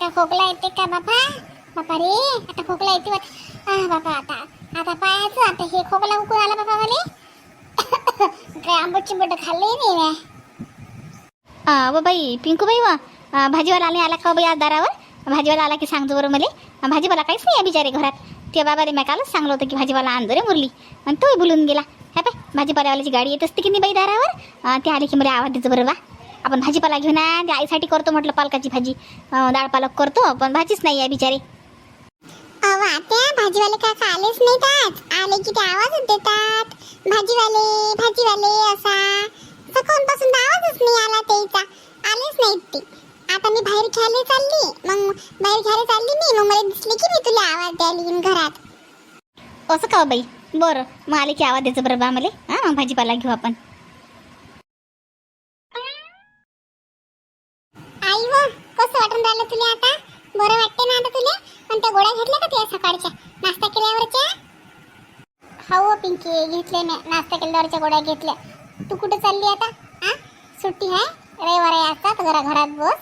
का खोकला येते का बापा? बापा रे आता खोकला येते वाट बापा आता आता पायाचं आता हे खोकला उकळून आला बापा मला काय आंबट चिंबट खाल्ले नाही म्या. व बाई पिंकू बाई वा भाजीवाला आले आला का हो बाई आज दारावर? भाजीवाला आला की सांगतो बरं मला. भाजीवाला काहीच नाही आहे बिचारे घरात. ते बाबा रे मी कालच सांगलं होतं की भाजीवाला आणतो रे मुरली. आणि तोही बोलून गेला. हा पाय भाजीपाल्यावाल्याची गाडी येत असते की नाही बाई दारावर? ते आले की मला आवाज द्यायचं बरं बा. आपण भाजीपाला घेऊन या ते आईसाठी करतो म्हटलं पालकाची भाजी. डाळ पालक करतो पण भाजीच नाही आहे बिचारे. अहो आत्या भाजीवाले काका आलेच नाहीत आज? आले की ते आवाजच देतात. भाजीवाले भाजीवाले असा. सकाळपासून तर आवाजच नाही आला त्याचा आलेच नाहीत ते. आता मी बाहेर खेळायला चालली. मग बाहेर खेळायला चालली मी. मग मला दिसले की मी तुला आवाज द्यायला येईन घरात. असं का हो बाई? बरं. मग आले की आवाज द्यायचं बरं बा मला हां भाजीपाला घेऊ आपण आई व कसं वाटून राहिलं तुला आता बरं वाटते ना आता तुला? आणि त्या गोळ्या घेतल्या का तुझ्या सकाळच्या? नाश्ता केल्यावरच्या? हो पिंकी घेतले मी. नाश्ता केल्यावरच्या गोळ्या घेतल्या. तू कुठे चालली आता? हा सुट्टी आहे रविवार आहे आता तर जरा घरात बस.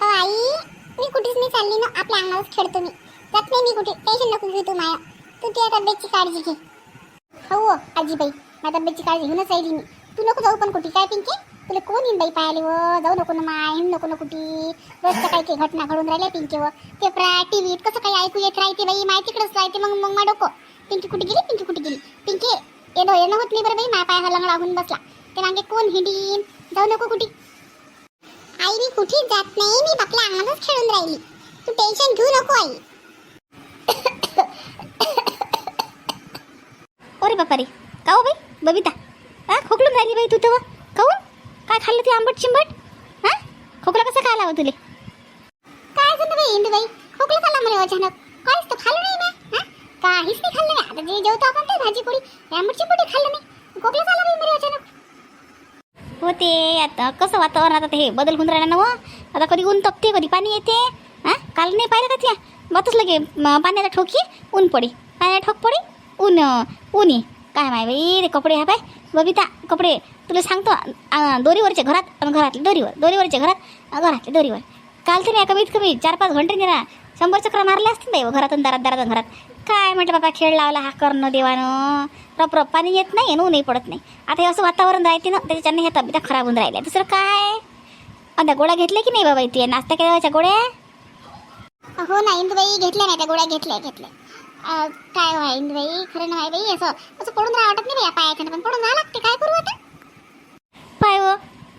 अहो आई मी कुठेच नाही चालली ना. आपल्या अंगावरच खेळतो मी. जात नाही मी कुठे. टेन्शन नको घेऊ तू माया. तू तुझ्या तब्येतची काळजी घे. हो आजीबाई. माझ्या तब्येतची काळजी घेऊनच राहिली मी. तू नको जाऊ पण कुठे. काय पिंकी? तुला कोण येईन बाई पाहिले व हो? जाऊ नको ना माय हिंड नको ना कुठे? रोजच्या काही काही घटना घडून राहिल्या पिंकी व पेपरा टीव्हीत कसं काही ऐकू येत राहते बाई? माय तिकडेच राहते मग मग मा डोको पिंकी कुठे गेली? पिंकी कुठे गेली? पिंकी येणं येणं होत नाही बरं बाई माय पाय हलंग लागून बसला. ते मागे कोण हिंडीन? जाऊ नको कुठे. आई मी कुठेच जात नाही मी आपल्या अंगणातच खेळून राहिली. तू टेन्शन घेऊ नको आई. अरे बापा रे का हो बाई? बबिता. हा खोकलून राहिली बाई तू तेव्हा? काऊन हो? काय खाल्लं ते आंबट चिंबट? हा? खोकला कसा काय आला तुले? काय झालं बाई इंदू बाई? खोकला खाल्ला मला अचानक. काहीच तर खाल्लं नाही ना काहीच नाही खाल्लं नाही आता जे जेवतो आपण ते भाजी पोळी आंबट चिंबट खाल्लं नाही खोकला झाला बाई मला अचानक. हो ते आता कसं वातावरण आता ते हे बदल होऊन राहिला ना व आता कधी ऊन तपते कधी पाणी येते. हा? काल नाही पाहिलं का त्या? बातच लगे पाण्याला ठोकी ऊन पडे. पाण्याला ठोक पडे ऊन ऊन ये. काय माय बाई ते कपडे हा पाय बबिता कपडे तुला सांगतो दोरीवरच्या घरात घरातले दोरीवर दोरीवरच्या घरात घरातले दोरीवर. काल तरी कमीत कमी चार पाच घंटे निरा शंभर चक्र मारले असतील बाई घरातून दारात दारात घरात. काय म्हटलं बाबा खेळ लावला हा करणं देवानं? रप रप पाणी येत नाही आणि ऊनही पडत नाही. आता हे असं वातावरण राहते ना त्याच्यानं ह्या तब्येत खराब होऊन राहिल्या. दुसरं काय? आता गोळ्या घेतल्या की नाही बाबा इथे? नाश्ता केल्याच्या गोळ्या? हो ना इंदुबाई घेतल्या नाही त्या गोळ्या घेतल्या घेतल्या. काय हो, व्हाय इंदुबाई? खरं नाही बाई असं असं पडून राहा वाटत नाही बाई या पण पडून राहा लागते. काय करू आता?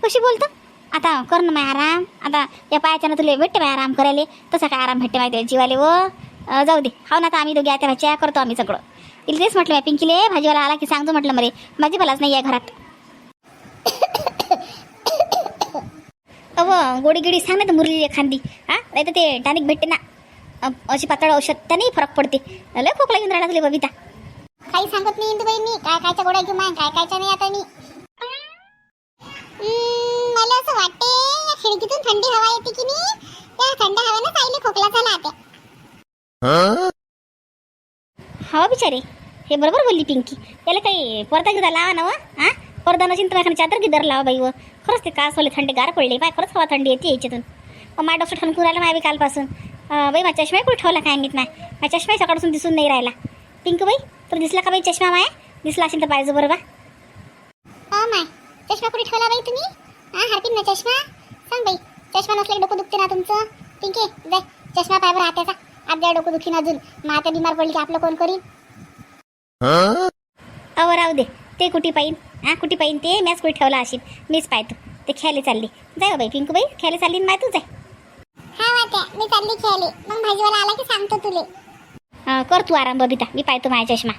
कशी बोलतो? आता कर ना माय आराम. आता या पायाच्यानं तुला भेटते माय आराम करायला. तसा काय आराम भेटते माहिती जीवाले व? जाऊ दे. हो ना आता आम्ही दोघे आता भाज्या करतो आम्ही सगळं. तिला तेच म्हटलं पिंकीले भाजीवाला आला की सांगतो म्हटलं मरे भाजीपालाच नाही आहे घरात. अव गोडी गिडी सांग ना तर मुरली एखादी. हा? नाही तर ते टॅनिक भेटते ना. अशी पातळ औषध त्याने फरक पडते. लय खोकला घेऊन राहणार तुला बबिता. काही सांगत नाही इंदुबाई मी. काय कायच्या गोड्या घेऊ माय काय कायच्या नाही आता मी. असं वाटते या खिडकीतून थंडी हवा येते की नाही? त्या थंड हवेनं चांगली खोकला झाला आता हवा बिचारे. हे बरोबर बोलली पिंकी. याला काही पडदा गिदा लावा ना व हा? पडदा नसेल तर एखादी चादर गिदर लावा बाई व. खरंच ते कास वाले थंडी गार पडले बाय खरंच हवा थंडी येते याच्यातून. अ, माझ्या डॉक्टर ठणकून राहिला माय बी कालपासून. बाई माझा चष्मा कुठे ठेवला काय माहीत नाही माझा चष्मा सकाळपासून दिसून नाही राहिला. पिंकू बाई तुला दिसला का बाई चष्मा माया? दिसला असेल तर पाहिजे बरोबर हा माय. चष्मा कुठे ठेवला बाई तुम्ही? हा हरपिन ना चष्मा. सांग बाई चष्मा नसले डोकं दुखते ना तुमचं? पिंके जाय चष्मा पाय बरं हात्याचा आज द्या डोकं दुखीन अजून. मग आता बिमार पडली की आपलं कोण करीन? अव राहू दे. ते कुठे पाहिन? हा कुठे पाहिन ते? मॅच कुठे ठेवला असेल मीच पाहतो. ते खेळायला चालली. जाय हो बाई पिंकू बाई खेळायला चालली माय तू जाय. हा वाट्या मी चालली खेळले मग भाजीवाला आला की सांगतो तुले. अ, कर तू आराम बबिता. मी पाहतो माझ्या चष्मा.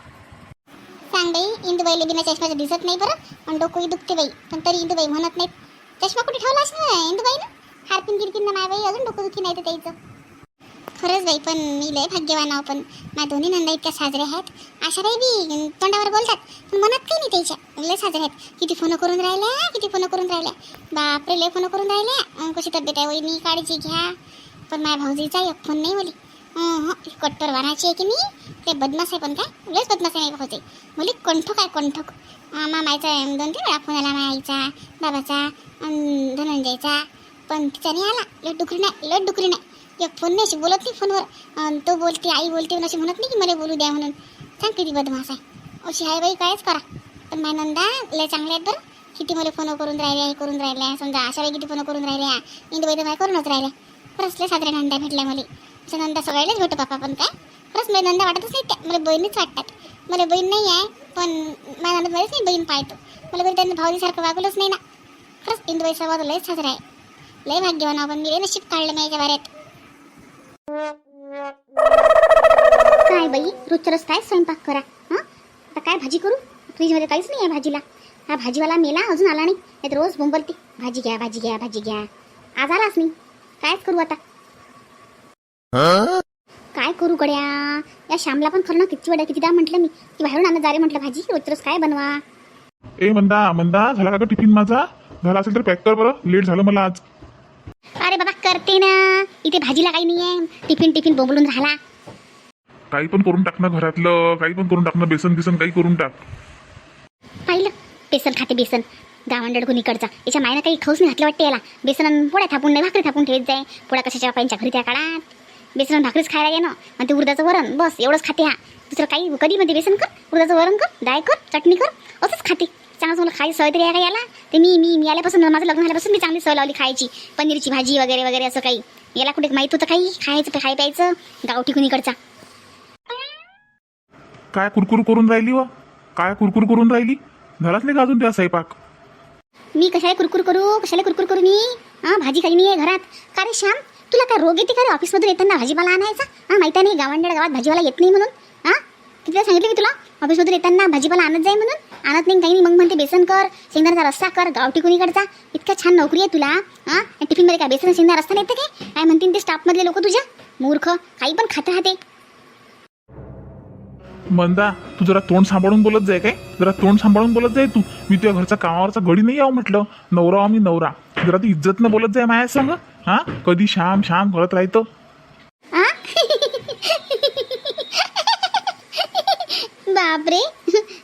सांग बाई इंदुबाईला बिना चष्म्याचं दिसत नाही बरं. पण डोकंही दुखते बाई. पण तरी इंदुबाई म्हणत नाहीत. चष्मा कुठे ठेवला असेल? ना हारपिन गिरपिन ना माय अजून डोकं दुखी नाही तर त्याचं खरंच बाई पण मी लय भाग्यवान आहो पण माझ्या दोन्ही नंदा इतक्या साजऱ्या आहेत. अशा बाई बी तोंडावर बोलतात पण मनात काही नाही त्याच्या लय साजऱ्या आहेत. किती फोन करून राहिल्या किती फोन करून राहिल्या. बापरे लय फोन करून राहिल्या. कशी तब्येत आहे वहिनी? काळजी घ्या. पण माझ्या भाऊजीचा एक फोन नाही बोली कट्टर वानाची आहे की नाही? ते बदमाश आहे पण काय? लयच बदमाश आहे माझ्या भाऊजी. मुली कंठक आहे कंठक मामाचा दोन तीन वेळा फोन आला माझ्या बाबाचा धनंजयचा. पण तिचा नाही आला. लय डुकरी नाही लट डुकरी नाही. एक फोन नाही अशी बोलत नाही फोनवर तो बोलते आई बोलते पण अशी म्हणत नाही की मला बोलू द्या म्हणून. सांग किती बदमाश आहे. अशी आहे बाई कायच करा. पण माय नंदा लय चांगल्या आहेत बरं. किती मला फोन करून राहिले हे करून राहिल्या. समजा अशा वेळी किती फोन करून राहिल्या. इंदू बाई करूनच राहिल्या. खरंच लय साजऱ्या नंदा भेटल्या मला. अशा नंदा सगळ्यालाच भेटू बापा पण काय? खरंच मला नंदा वाटतच नाही त्या. मला बहिणीच वाटतात. मला बहीण नाही आहे पण माझ्या नंदा बरेच नाही बहीण पाहतो मला कधी त्यांनी भाऊजीसारखं वागवलंच नाही ना. खरंच इंदूबाईचा वाद लयच साजरा आहे. लय भाग्यवान आपण मी नशीब काढलं माझ्या याच्या बाऱ्यात काय बाई रोजच्या रोज काय स्वयंपाक करा हां? आता काय भाजी करू? फ्रीजमध्ये काहीच नाही आहे भाजीला. हा भाजीवाला मेला अजून आला नाही. तर रोज बोंबलते. भाजी घ्या भाजी घ्या भाजी घ्या. आज आलाच नाही. कायच करू आता? काय करू गड्या? या श्यामला पण खरं ना किती वेळा कितीदा म्हटलं मी. की बाहेरून आणत जा रे म्हटलं भाजी. रोज काय बनवा? ए मंदा मंदा झाला का टिफिन माझा? झाला असेल तर पॅक कर बरं. लेट झालं मला आज. अरे बाबा करते ना. इथे भाजीला काही नाही आहे टिफिन टिफिन बोंबलून राहिला काही पण करून टाक ना घरातलं. काही पण करून टाक ना. बेसन बिसन काही करून टाक. पाहिलं? बेसन खाते बेसन. गावंडड कुणीकडचा याच्या मायनं काही खाऊच नाही घातलं वाटते याला. बेसन आणि पोळ्या थापून नाही भाकरी थापून ठेवत जाय. पोळ्या कशाच्या बापांच्या घरी त्या काळात बेसन भाकरीच खायला येणं आणि ते उडदाचं वरण बस एवढंच खाते हा. दुसरं काही कधी म्हणते बेसन कर उडदाचं वरण कर डाळ कर चटणी कर असंच खाते. चांगलं चांगलं खायची सवय तरी आहे का याला? ते मी मी मी आल्यापासून माझं लग्न झाल्यापासून मी चांगली सवय लावली खायची. पनीरची भाजी वगैरे वगैरे असं काही. याला कुठे माहीत होतं काही? खायचं खाय प्यायचं? गावठी कुणीकडचा काय कुरकुर करून राहिली व? काय कुरकुर करून राहिली? झालाच नाही का अजून त्या स्वयंपाक? मी कशाला कुरकुर करू? कशाला कुरकुर करू मी? हा भाजी खाली नाही आहे घरात. का रे श्याम? तुला काय रोग येते का रे? ऑफिसमधून येताना भाजीपाला आणायचा? हा माहिती आहे नाही गावांड्या गावात भाजीपाला येत नाही म्हणून? हा? किती वेळा सांगितलं मी तुला? ऑफिसमधून येताना भाजीपाला आणत जाय म्हणून? आणत नाही काही नाही. मग म्हणते बेसन कर शेंगदाण्याचा रस्सा कर गावठी कुणीकडचा. इतका छान नोकरी आहे तुला हा? टिफिनमध्ये काय बेसन शेंगदा रस्ता नाही येते काय काय म्हणतील ते स्टाफमधले लोक तुझ्या? मूर्ख काही पण खात राहते. मंदा तू जरा तोंड सांभाळून बोलत जाय काय? जरा तोंड सांभाळून बोलत जाय तू. मी तुझ्या घरचा कामावरचा गडी नाही यावं म्हटलं. नवरा आम्ही नवरा. जरा तू इज्जत न बोलत जाय माझ्या संग. हा? कधी श्याम श्याम करत राहतो? आ? बापरे.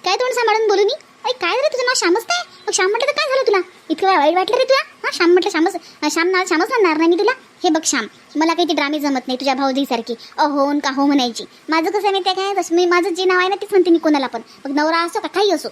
काय तोंड सांभाळून बोलू मी? अरे काय रे तुझं नाव श्यामच काय? मग श्याम म्हटलं तर काय झालं तुला? इतकं काय वाईट वाटलं रे तुला? हा श्याम म्हटलं श्यामच श्याम नाव श्यामच म्हणणार नाही मी तुला? हे बघ श्याम मला काही ते ड्रामे जमत नाही तुझ्या भाऊजीसारखी. अहो न का हो म्हणायची. माझं कसं आहे माहिती आहे काय? तसं मी माझं जे नाव आहे ना तेच म्हणते मी कोणाला पण. मग नवरा असो का काही असो.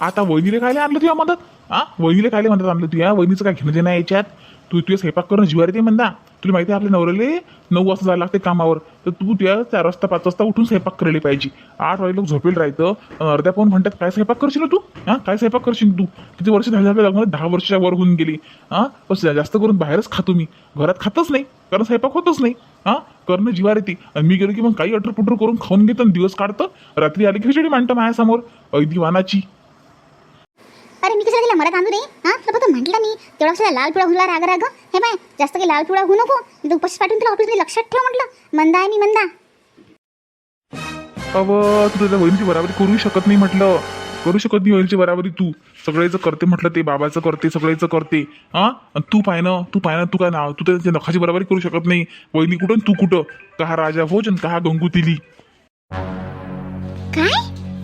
आता वहिनीले खायला आणलं तुझ्या मदत? हा? वहिनीला काय म्हणतात आणलं या वहिनीचं काय घेणं देणं याच्यात? तू तुझ्या स्वयंपाक करणं जिवारी ते म्हणता. तुला माहिती आहे आपल्या नवऱ्याले नऊ वाजता जायला लागते कामावर. तर तू तुझ्या चार वाजता पाच वाजता उठून स्वयंपाक करायला पाहिजे. आठ वाजे लोक झोपेल राहतं अर्ध्या पाऊन घंट्यात काय स्वयंपाक करशील तू? हा? काय स्वयंपाक करशील तू? किती वर्ष झाली आपल्या लग्नाला दहा वर्षाच्या वर होऊन गेली. हा? बस जास्त करून बाहेरच खातो मी घरात खातच नाही. कारण स्वयंपाक होतच नाही. हा? करणं जिवार येते आणि मी गेलो की मग काही अटर पुटर करून खाऊन घेतो दिवस काढतं. रात्री आली की खिचडी मांडतं माझ्यासमोर. ऐदी वानाची. अरे मी कशाला तिला मरत आणू रे? हा? तुला फक्त म्हटलं मी. तेवढा कशाला लाल पिवळा हुला राग राग? हे बाय जास्त काही लाल पिवळा होऊ नको. मी उपस्थित पाठवून तुला ऑफिसमध्ये लक्षात ठेव म्हटलं. मंदा आहे मी मंदा. अव तू तुझ्या वहिनीची बराबरी करू शकत नाही म्हटलं. करू शकत नाही वहिनीची बराबरी तू. सगळ्याचं करते म्हटलं ते बाबाचं करते सगळ्याचं करते. हा? अन तू पाय ना तू पाय ना तू काय नाव तू त्याच्या नखाची बराबरी करू शकत नाही. वहिनी कुठं आणि तू कुठं? का हा राजा भोज आणि का गंगू तिली काय?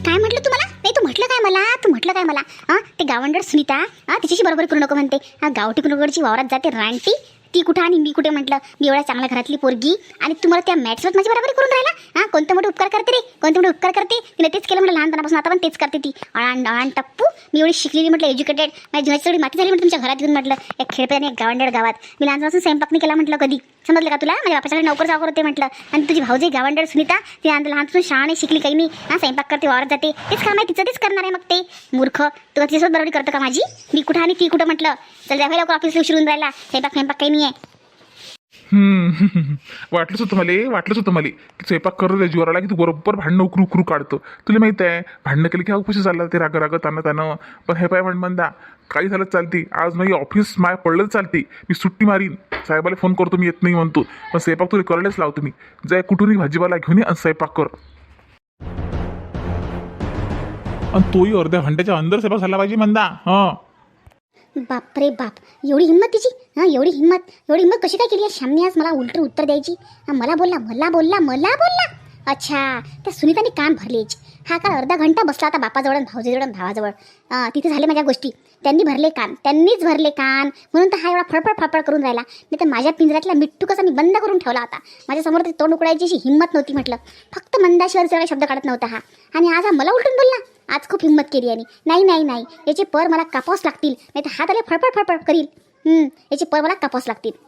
काय म्हटलं तुम्हाला नाही तू म्हटलं काय मला? तू म्हटलं काय मला? हां ते गावंडर सुनीता? हां तिच्याशी बरोबर करू नको म्हणते. हां गावठी कुलगडची वावरात जाते रानटी. ती कुठं आणि मी कुठे म्हटलं? मी एवढ्या चांगल्या घरातली पोरगी. आणि तुम्हाला त्या मॅट्सवर माझी बरोबर करून राहिला? हा कोणते मोठे उपकार करते रे? कोणते मोठे उपकार करते? तिने तेच केलं म्हटलं लहानपणापासून आता पण तेच करते ती. अळाण अळाण टप्पू. मी एवढी शिकलेली म्हटलं एज्युकेटेड माझ्या जीवाची सगळी माती झाली म्हटलं तुमच्या घरात येऊन म्हटलं एक खेळप्याने एक गावंडर गावात. मी लहानपणापासून स्वयंपाक नाही केला म्हटलं कधी. समजलं का तुला? माझ्या बापाच्याकडे नोकर जावकर होते म्हटलं. आणि तुझी भाऊजी गावंडर सुनीता ती आता लहानपासून शाळा शिकली काही नाही. हा स्वयंपाक करते वावरत जाते. तेच काम आहे तिचं तेच करणार आहे मग ते. मूर्ख तू तिच्यासोबत बरोबर करतं का माझी? मी कुठं आणि ती कुठं म्हटलं? चल द्या लवकर ऑफिसला उशिरून राहिला. स्वयंपाक स्वयंपाक काही नाही आहे हम्म. वाटलंच होतं मला वाटलंच होतं मला. की स्वयंपाक करत आहे जीवाला की तू बरोबर भांडणं उकरू उकरू काढतो. तुला माहीत आहे भांडणं केली की हा कशी चालला ते राग राग तानं तानं पण हे पाय म्हण म्हणता काही झालं चालते. आज माझी ऑफिस माय पडलं चालते. मी सुट्टी मारीन. साहेबाला फोन करतो मी येत नाही म्हणतो. पण स्वयंपाक तुला करायलाच लावतो मी. जाय कुठूनही भाजीपाला घेऊन ये आणि स्वयंपाक कर. आणि तोही अर्ध्या घंट्याच्या अंदर स्वयंपाक झाला पाहिजे म्हणता हां. बापरे बाप. एवढी हिंमत तिची? हां एवढी हिंमत एवढी हिंमत कशी काय केली आहे श्यामने आज मला उलट उत्तर द्यायची? मला बोलला मला बोलला मला बोलला? अच्छा त्या सुनीताने कान भरलेच हा काल अर्धा घंटा बसला होता बापाजवळ भाऊजीजवळ भावाजवळ. तिथे झाले माझ्या गोष्टी. त्यांनी भरले कान त्यांनीच भरले कान. म्हणून तर हा एवढा फडफड फडफड करून राहिला. नाही तर माझ्या पिंजऱ्यातला मिट्टू कसा मी बंद करून ठेवला होता. माझ्यासमोर ते तोंड उकडायची अशी हिंमत नव्हती म्हटलं. फक्त मंदाशिवरचा शब्द काढत नव्हता हा. आणि आज हा मला उलटून बोलला. आज खूप हिंमत केली आणि नाही नाही नाही. याचे पर मला कापावच लागतील. नाही तर हात आले फडफड फडफड करील. याची पर कापास लागतील.